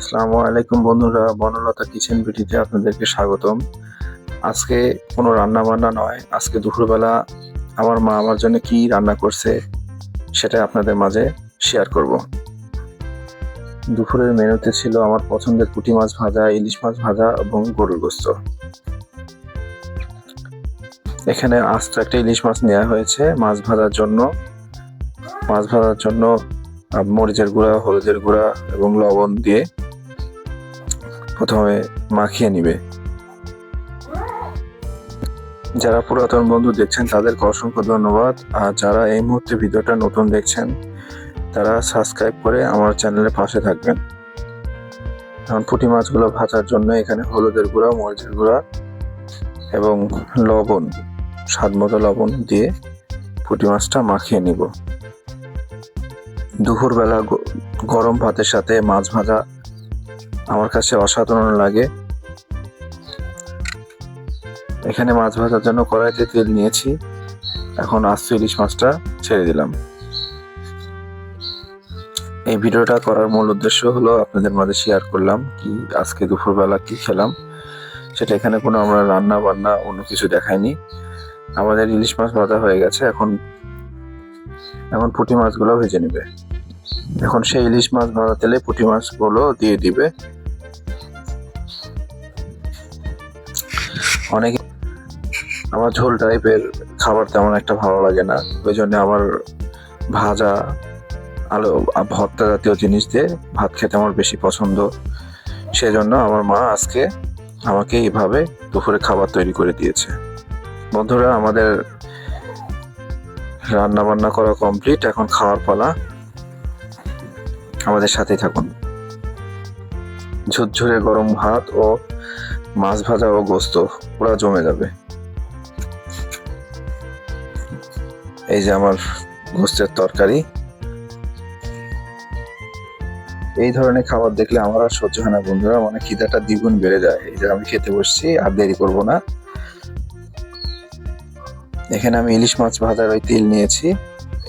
আসসালামু আলাইকুম বন্ধুরা, বনলতা কিচেন বিটিতে আপনাদেরকে স্বাগতম। আজকে কোনো রান্না বান্না নয়, আজকে দুপুরবেলা আমার মা আমার জন্য কি রান্না করছে সেটা আপনাদের মাঝে শেয়ার করব। দুপুরের মেনুতে ছিল আমার পছন্দের পুঁটি মাছ ভাজা, ইলিশ মাছ ভাজা এবং গরুর গোস্ত। এখানে আস্ত একটা ইলিশ মাছ নেওয়া হয়েছে মাছ ভাজার জন্য। মাছ ভাজার জন্য মরিচের গুঁড়া, হলুদের গুঁড়া এবং লবণ দিয়ে প্রথমে মাখিয়ে নিবে। যারা পুরাতন বন্ধু দেখছেন, তাদেরকে অসংখ্য ধন্যবাদ। আর যারা এই মুহূর্তে ভিডিওটা নতুন দেখছেন, তারা সাবস্ক্রাইব করে আমার চ্যানেলের পাশে থাকবেন। এখন পুঁটি মাছগুলো ভাজার জন্য এখানে হলুদের গুঁড়া, মরিচের গুঁড়া এবং লবণ, স্বাদ মতো লবণ দিয়ে পুঁটি মাছটা মাখিয়ে নিব। দুপুরবেলা গরম ভাতের সাথে মাছ ভাজা আমার কাছে অসাধারণ লাগে। এখানে মাছ ভাজার জন্য কড়াইতে তেল নিয়েছি। এখন আস্ত ইলিশ মাছটা ছেড়ে দিলাম। এই ভিডিওটা করার মূল উদ্দেশ্য হলো আপনাদের মাঝে শেয়ার করলাম কি আজকে দুপুরবেলা কি খেলাম। সেটা এখানে কোনো আমরা রান্না বান্না অন্য কিছু দেখাইনি। আমাদের ইলিশ মাছ ভাজা হয়ে গেছে, এখন এখন পুঁটি মাছগুলো ভেজে নেবে। এখন সেই ইলিশ মাছ ভাজা তেলে পুঁটি মাছগুলো দিয়ে দিবে। অনেকে আমার ঝোল টাইপের খাবার তেমন একটা ভালো লাগে না। ওই জন্য আমার ভাজা, আলু, ভর্তা জাতীয় জিনিস দিয়ে ভাত খেতে আমার বেশি পছন্দ। সেজন্য আমার মা আজকে আমাকে এইভাবে দুপুরে খাবার তৈরি করে দিয়েছে। বন্ধুরা, আমাদের রান্না বান্না করা কমপ্লিট এখন খাওয়ার পালা। আমাদের সাথেই থাকুন। ঝুরঝুরে গরম ভাত ও মাছ ভাজা ও গোস্ত পুরা জমে যাবে। এই যে আমার গোস্তের তরকারি। এই ধরনের খাবার দেখলে আমার আর সহ্য হয় না বন্ধুরা মানে খিদাটা দ্বিগুণ বেড়ে যায়। এই যে আমি খেতে বসছি, আর দেরি করব না। এখানে আমি ইলিশ মাছ ভাজার ওই তেল নিয়েছি।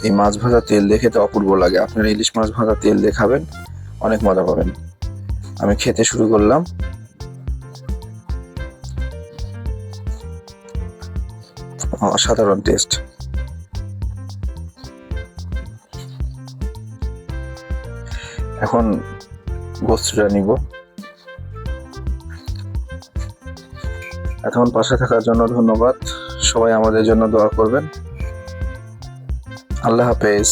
এই মাছ ভাজা তেল দেখে তো অপূর্ব লাগে। আপনারা ইলিশ মাছ ভাজা তেল দিয়ে খাবেন, অনেক মজা পাবেন। আমি খেতে শুরু করলাম। অসাধারণ টেস্ট এখন গোস্তটা নিব। এখন পাশে থাকার জন্য ধন্যবাদ। সবাই আমাদের জন্য দোয়া করবেন। আল্লাহ হাফেজ।